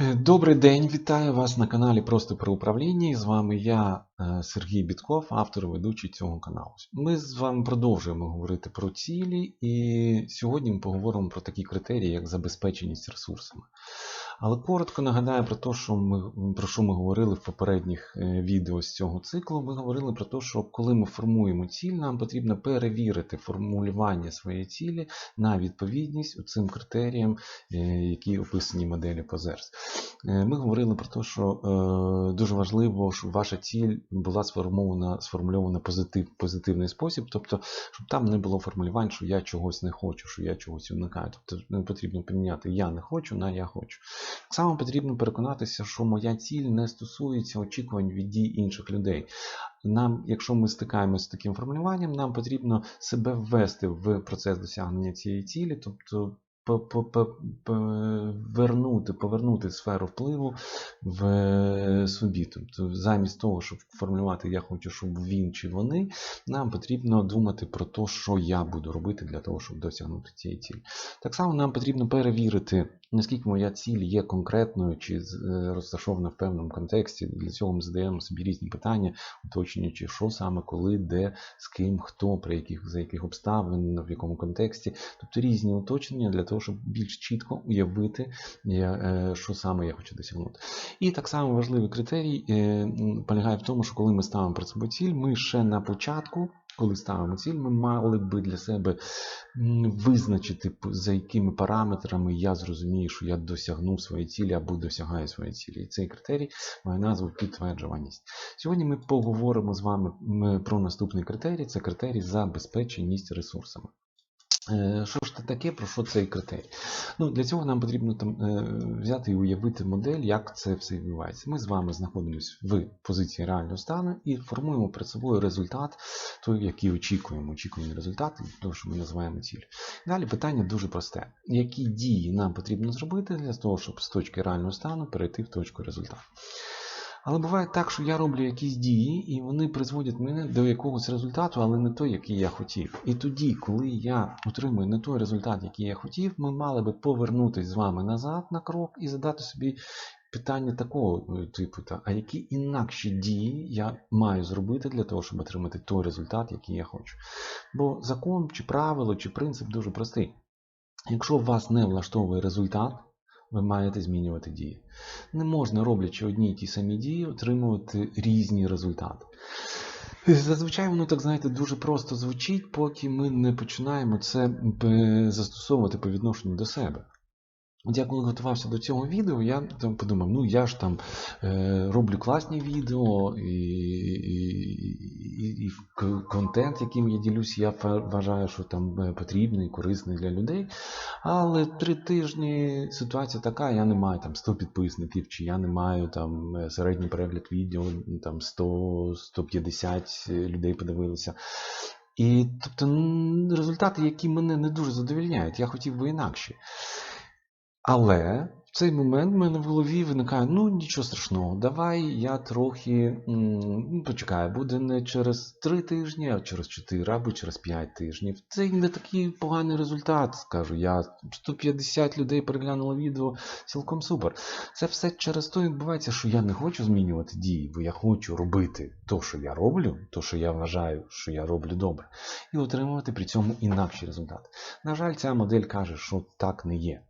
Добрий день, вітаю вас на каналі Просто про управління. І з вами я, Сергій Бітков, автор і ведучий цього каналу. Ми з вами продовжуємо говорити про цілі, і сьогодні ми поговоримо про такі критерії, як забезпеченість ресурсами. Але коротко нагадаю про те, що ми, про що ми говорили в попередніх е, відео з цього циклу. Ми говорили про те, що коли ми формуємо ціль, нам потрібно перевірити формулювання своєї цілі на відповідність цим критеріям, е, які описані в моделі Позерс. Е, Ми говорили про те, що е, дуже важливо, щоб ваша ціль була сформована, сформульована позитив, позитивний спосіб, тобто, щоб там не було формулювань, що я чогось не хочу, що я чогось уникаю. Тобто не потрібно поміняти я не хочу на я хочу. Так само потрібно переконатися, що моя ціль не стосується очікувань від дій інших людей. Нам, якщо ми стикаємося з таким формулюванням, нам потрібно себе ввести в процес досягнення цієї цілі, тобто повернути, повернути сферу впливу в е, собі. Тобто, замість того, щоб формулювати я хочу, щоб він чи вони, нам потрібно думати про те, що я буду робити для того, щоб досягнути цієї цілі. Так само нам потрібно перевірити, наскільки моя ціль є конкретною чи е, розташована в певному контексті. Для цього ми задаємо собі різні питання, уточнюючи, що саме, коли, де, з ким, хто, при яких, за яких обставин, в якому контексті. Тобто різні уточнення для того, щоб більш чітко уявити, е, що саме я хочу досягнути. І так само важливий критерій е, полягає в тому, що коли ми ставимо перед собою ціль, ми ще на початку. Коли ставимо ціль, ми мали би для себе визначити, за якими параметрами я зрозумію, що я досягнув своєї цілі або досягаю своєї цілі. І цей критерій має назву підтверджуваність. Сьогодні ми поговоримо з вами про наступний критерій це критерій забезпеченість ресурсами. Е, Що ж це таке, про що цей критерій? Ну, для цього нам потрібно там, е, взяти і уявити модель, як це все відбувається. Ми з вами знаходимося в позиції реального стану і формуємо перед собою результат, той, який очікуємо. Очікуваний результат, того, що ми називаємо ціль. Далі питання дуже просте. Які дії нам потрібно зробити для того, щоб з точки реального стану перейти в точку результату? Але буває так, що я роблю якісь дії, і вони призводять мене до якогось результату, але не той, який я хотів. І тоді, коли я отримую не той результат, який я хотів, ми мали би повернутися з вами назад на крок і задати собі питання такого е, типу: а які інакші дії я маю зробити для того, щоб отримати той результат, який я хочу. Бо закон, чи правило, чи принцип дуже простий. Якщо вас не влаштовує результат, ви маєте змінювати дії. Не можна, роблячи одні й ті самі дії, отримувати різні результати. Зазвичай воно так, знаєте, дуже просто звучить, поки ми не починаємо це застосовувати по відношенню до себе. От я коли готувався до цього відео, я там подумав, ну я ж там е, роблю класні відео і, і, і, контент, яким я ділюсь, я вважаю, що там е, потрібний, корисний для людей. Але три тижні ситуація така, я не маю там 100 підписників, чи я не маю там е, середній перегляд відео, там 100-150 людей подивилися. І тобто результати, які мене не дуже задовільняють, я хотів би інакші. Але в цей момент в мене в голові виникає, ну нічого страшного, давай я трохи м, ну, почекаю, буде не через 3 тижні, а через 4 або через 5 тижнів. Це не такий поганий результат, скажу я. 150 людей переглянуло відео, цілком супер. Це все через те відбувається, що я не хочу змінювати дії, бо я хочу робити то, що я роблю, то, що я вважаю, що я роблю добре, і отримувати при цьому інакші результати. На жаль, ця модель каже, що так не є.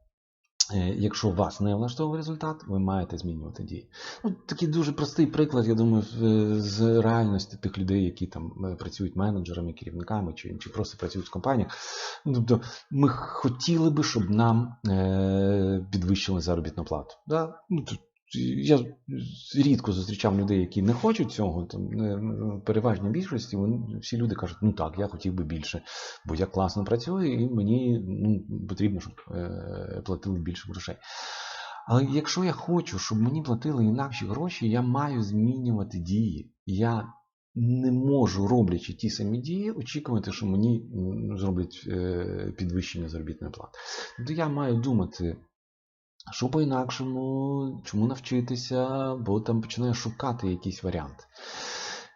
Е, Якщо вас не влаштовує результат, ви маєте змінювати дії. Ну, такий дуже простий приклад, я думаю, з реальності тих людей, які там е, працюють менеджерами, керівниками чи, чи просто працюють в компаніях. Ну, Тобто, ми хотіли би, щоб нам е, підвищили заробітну плату. Да? Ну, я рідко зустрічав людей, які не хочуть цього. Там, е, в переважній більшості вони, всі люди кажуть, ну так, я хотів би більше, бо я класно працюю, і мені ну, потрібно, щоб е, платили більше грошей. Але якщо я хочу, щоб мені платили інакші гроші, я маю змінювати дії. Я не можу, роблячи ті самі дії, очікувати, що мені зроблять е, підвищення заробітної плати. Тобто я маю думати, що по-інакшому, чому навчитися, бо там починає шукати якийсь варіант.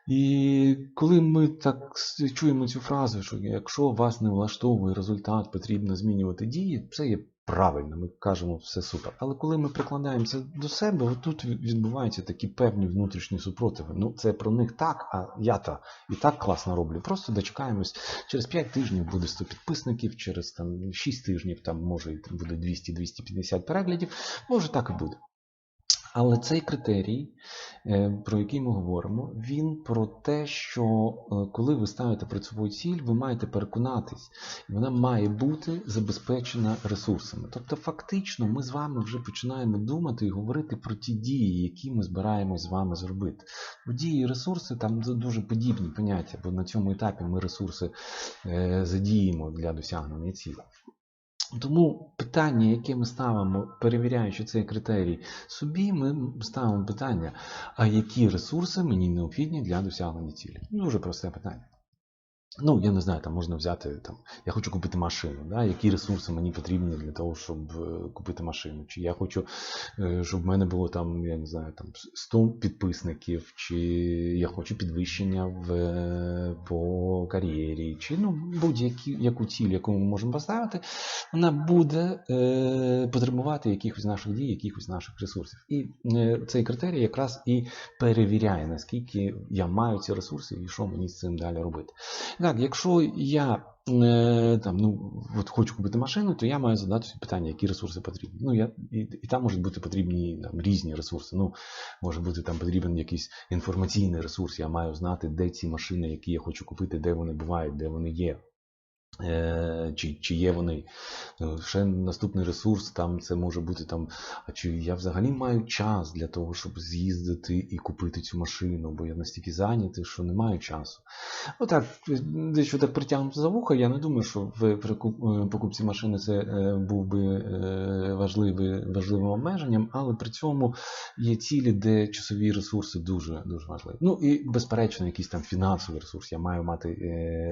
І коли ми так чуємо цю фразу, що якщо вас не влаштовує результат, потрібно змінювати дії, це є правильно, ми кажемо все супер. Але коли ми прикладаємося до себе, отут відбуваються такі певні внутрішні супротиви. Ну, це про них так, а я то і так класно роблю. Просто дочекаємось. Через 5 тижнів буде 100 підписників, через там 6 тижнів там може буде 200-250 переглядів. Може так і буде. Але цей критерій, е, про який ми говоримо, він про те, що е, коли ви ставите перед собою ціль, ви маєте переконатись, і вона має бути забезпечена ресурсами. Тобто, фактично, ми з вами вже починаємо думати і говорити про ті дії, які ми збираємось з вами зробити. Бо дії і ресурси там дуже подібні поняття, бо на цьому етапі ми ресурси е, задіємо для досягнення цілі. Тому питання, яке ми ставимо, перевіряючи цей критерій собі, ми ставимо питання, а які ресурси мені необхідні для досягнення цілі? Дуже просте питання. Ну, я не знаю, там можна взяти, там, я хочу купити машину, да? які ресурси мені потрібні для того, щоб е, купити машину. Чи я хочу, щоб в мене було там, я не знаю, там 100 підписників, чи я хочу підвищення в, е, по кар'єрі, чи ну, будь-яку ціль, яку ми можемо поставити, вона буде е, потребувати якихось наших дій, якихось наших ресурсів. І е, цей критерій якраз і перевіряє, наскільки я маю ці ресурси і що мені з цим далі робити. Так, якщо я е, там, ну, от хочу купити машину, то я маю задати питання, які ресурси потрібні. Ну, я, І і там можуть бути потрібні там, різні ресурси. Ну, Може бути там потрібен якийсь інформаційний ресурс. Я маю знати, де ці машини, які я хочу купити, де вони бувають, де вони є. Е, чи чи є вони. Е, ще наступний ресурс, там це може бути там, а чи я взагалі маю час для того, щоб з'їздити і купити цю машину, бо я настільки зайнятий, що не маю часу. Отак, дещо так притягнуто за вуха, я не думаю, що в е, покупці машини це був би важливий, важливим обмеженням, але при цьому є цілі, де часові ресурси дуже дуже важливі. Ну і, безперечно, якийсь там фінансовий ресурс. Я маю мати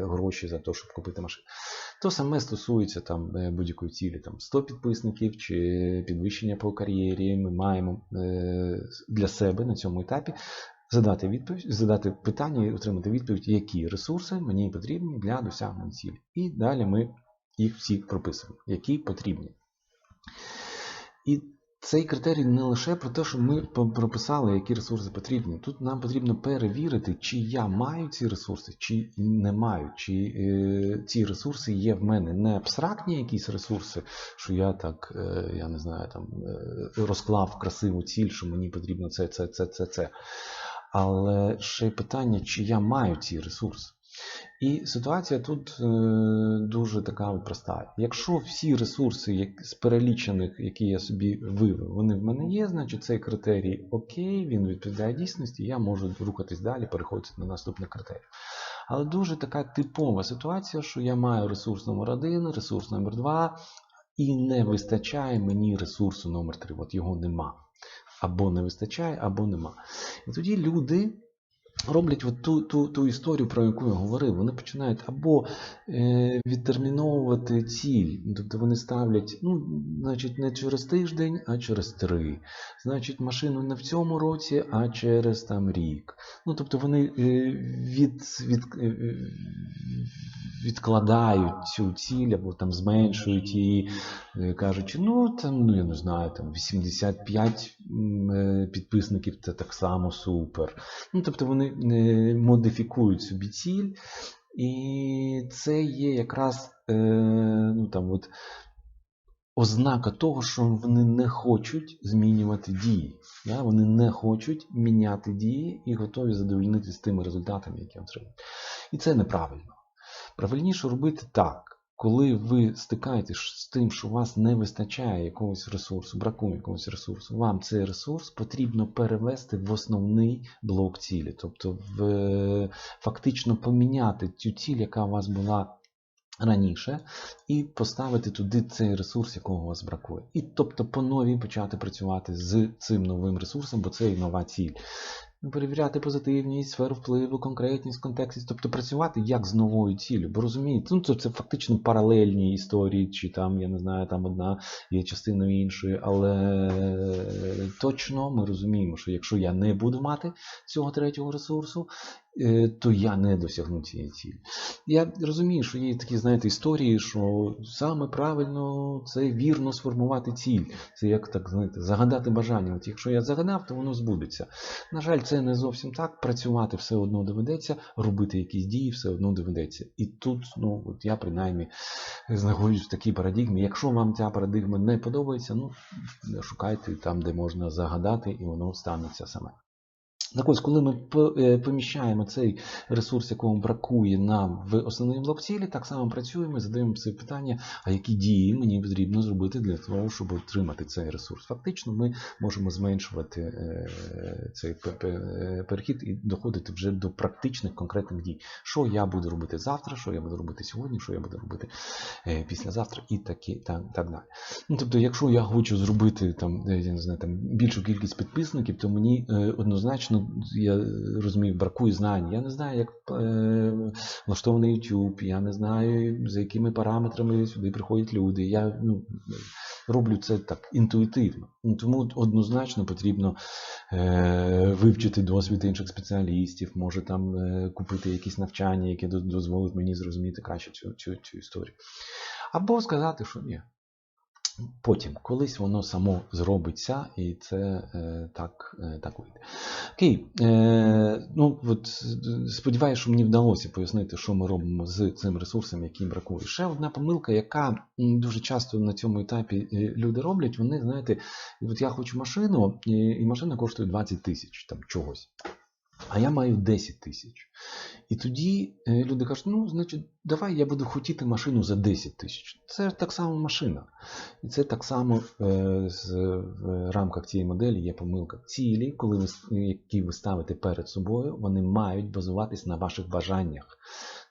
гроші за те, щоб купити машину. То саме стосується там е, будь-якої цілі, там 100 підписників чи підвищення по кар'єрі. Ми маємо е, для себе на цьому етапі задати відповідь, задати питання і отримати відповідь, які ресурси мені потрібні для досягнення цілі. І далі ми їх всі прописуємо, які потрібні. І цей критерій не лише про те, що ми прописали, які ресурси потрібні. Тут нам потрібно перевірити, чи я маю ці ресурси, чи не маю, чи е, ці ресурси є в мене не абстрактні якісь ресурси, що я так, е, я не знаю, там е, розклав красиву ціль, що мені потрібно це, це, це, це, це. Але ще питання, чи я маю ці ресурси. І ситуація тут е, дуже така проста. Якщо всі ресурси з перелічених, які я собі вивів, вони в мене є, значить цей критерій окей, він відповідає дійсності, я можу рухатись далі, переходити на наступний критерій. Але дуже така типова ситуація, що я маю ресурс номер 1 ресурс номер 2 і не вистачає мені ресурсу номер 3 От його нема. Або не вистачає, або нема. І тоді люди роблять от ту ту, ту історію, про яку я говорив. Вони починають або е, відтерміновувати ціль. Тобто вони ставлять, ну, значить, не через тиждень, а через три. Значить, машину не в цьому році, а через там рік. Ну, Тобто вони е, від, від, е, відкладають цю ціль або там зменшують її, е, кажучи, ну там, ну я не знаю, там 85 е, підписників це так само супер. Ну, Тобто вони е, модифікують собі ціль, і це є якраз ну, там, от, ознака того, що вони не хочуть змінювати дії. Да? Вони не хочуть міняти дії і готові задовольнитися тими результатами, які отримують. І це неправильно. Правильніше робити так. Коли ви стикаєтесь з тим, що у вас не вистачає якогось ресурсу, бракує якогось ресурсу, вам цей ресурс потрібно перевести в основний блок цілі. Тобто в, фактично поміняти цю ціль, яка у вас була раніше, і поставити туди цей ресурс, якого у вас бракує. І тобто по новій почати працювати з цим новим ресурсом, бо це і нова ціль. Перевіряти позитивність, сферу впливу, конкретність, контекстність, тобто працювати як з новою ціллю. Бо розумієте, ну це, це фактично паралельні історії, чи там, я не знаю, там одна є частиною іншої, але точно ми розуміємо, що якщо я не буду мати цього третього ресурсу, е, то я не досягну цієї цілі. Я розумію, що є такі, знаєте, історії, що саме правильно це вірно сформувати ціль. Це як так знаєте, загадати бажання. От якщо я загадав, то воно збудеться. На жаль, це не зовсім так. Працювати все одно доведеться, робити якісь дії все одно доведеться. І тут, ну от я принаймні знаходжусь в такій парадигмі. Якщо вам ця парадигма не подобається, ну шукайте там, де можна загадати, і воно станеться саме. Так ось, коли ми поміщаємо цей ресурс, якому бракує нам в основний блок цілі, так само працюємо і задаємо собі питання, а які дії мені потрібно зробити для того, щоб отримати цей ресурс. Фактично, ми можемо зменшувати цей перехід і доходити вже до практичних конкретних дій. Що я буду робити завтра, що я буду робити сьогодні, що я буду робити післязавтра і такі, так, так далі. Ну, Тобто, якщо я хочу зробити там, я не знаю, там, більшу кількість підписників, то мені однозначно я розумію, бракує знань. Я не знаю, як е, влаштований YouTube, я не знаю, за якими параметрами сюди приходять люди. Я ну, роблю це так інтуїтивно. Тому однозначно потрібно е, вивчити досвід інших спеціалістів, може там е, купити якісь навчання, яке дозволить мені зрозуміти краще цю, цю, цю історію. Або сказати, що ні. Потім, колись воно само зробиться, і це е, так е, так вийде. Окей, е, ну от сподіваюся, що мені вдалося пояснити, що ми робимо з цим ресурсом, який бракує. Ще одна помилка, яка дуже часто на цьому етапі люди роблять, вони, знаєте, от я хочу машину, і машина коштує 20 тисяч там чогось. А я маю 10 тисяч. І тоді люди кажуть, ну, значить, давай я буду хотіти машину за 10 тисяч. Це так само машина. І це так само в рамках цієї моделі є помилка. Цілі, коли ви, які ви ставите перед собою, вони мають базуватись на ваших бажаннях.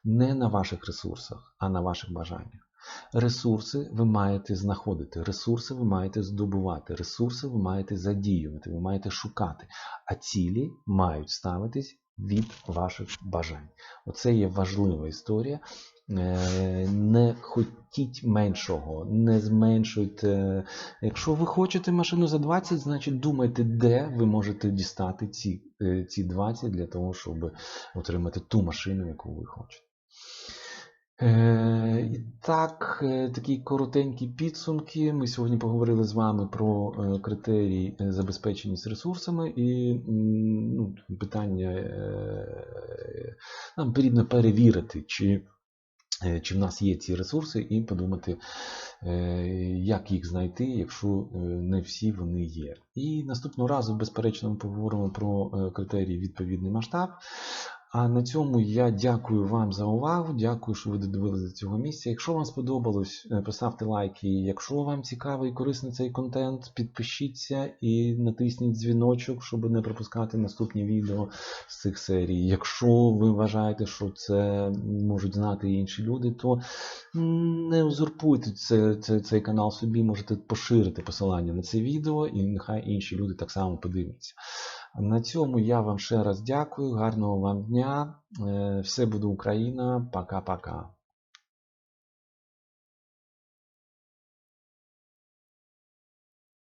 Не на ваших ресурсах, а на ваших бажаннях. Ресурси ви маєте знаходити, ресурси ви маєте здобувати, ресурси ви маєте задіювати, ви маєте шукати, а цілі мають ставитись від ваших бажань. Оце є важлива історія. Не хотіть меншого, не зменшуйте. Якщо ви хочете машину за 20, значить думайте, де ви можете дістати ці ці 20 для того, щоб отримати ту машину, яку ви хочете. І так, такі коротенькі підсумки. Ми сьогодні поговорили з вами про критерії забезпеченість ресурсами і ну, питання нам потрібно перевірити, чи чи в нас є ці ресурси, і подумати, як їх знайти, якщо не всі вони є. І наступного разу, безперечно, ми поговоримо про критерії відповідний масштаб. А на цьому я дякую вам за увагу. Дякую, що ви додивилися до цього місця. Якщо вам сподобалось, поставте лайки. Якщо вам цікавий і корисний цей контент, підпишіться і натисніть дзвіночок, щоб не пропускати наступні відео з цих серій. Якщо ви вважаєте, що це можуть знати інші люди, то не узурпуйте це, це, цей канал собі, можете поширити посилання на це відео, і нехай інші люди так само подивляться. На цьому я вам ще раз дякую. Гарного вам дня. Все буде Україна. Пока-пока.